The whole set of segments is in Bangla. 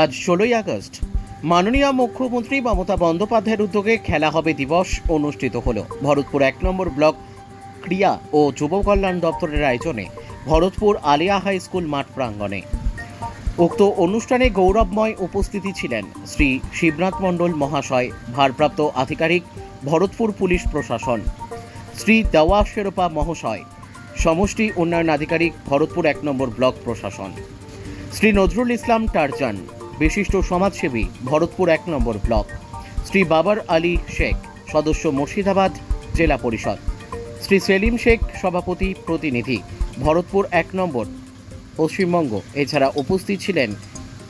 আজ ষোলোই আগস্ট। মাননীয় মুখ্যমন্ত্রী মমতা বন্দ্যোপাধ্যায়ের উদ্যোগে খেলা হবে দিবস, অনুষ্ঠিত হল। ভরতপুর এক নম্বর ব্লক ক্রিয়া ও যুব কল্যাণ দপ্তরের আয়োজনে ভরতপুর আলিয়া হাই স্কুল মাঠ প্রাঙ্গণে। উক্ত অনুষ্ঠানে গৌরবময় উপস্থিতি ছিলেন শ্রী শিবনাথ মণ্ডল মহাশয়, ভারপ্রাপ্ত আধিকারিক, ভরতপুর পুলিশ প্রশাসন। শ্রী দেওয়া শেরোপা মহাশয়, সমষ্টি উন্নয়ন আধিকারিক, ভরতপুর এক নম্বর ব্লক প্রশাসন। শ্রী নজরুল ইসলাম টারজান বিশিষ্ট সমাজসেবী ভরতপুর এক নম্বর ব্লক। শ্রী বাবার আলী শেখ, সদস্য মুর্শিদাবাদ জেলা পরিষদ। শ্রী সেলিম শেখ, সভাপতি প্রতিনিধি, ভরতপুর এক নম্বর। পশ্চিমবঙ্গ। এছাড়া উপস্থিত ছিলেন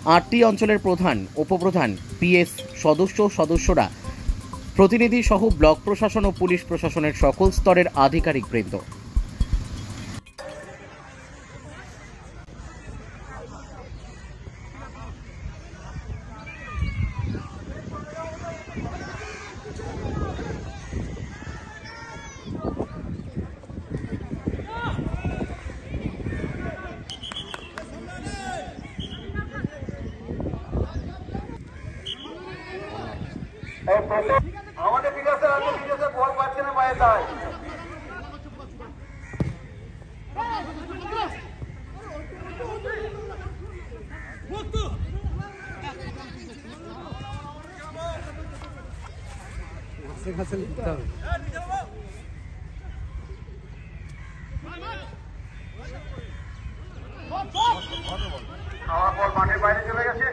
আটটি অঞ্চলের প্রধান, উপপ্রধান, পিএস সদস্য সদস্যরা, প্রতিনিধি সহ ব্লক প্রশাসন ও পুলিশ প্রশাসনের সকল স্তরের আধিকারিক আমাদের বিকাশে আছে বিকাশে বল পাচ্ছে না তাই আমার বল মাঠের বাইরে চলে গেছে।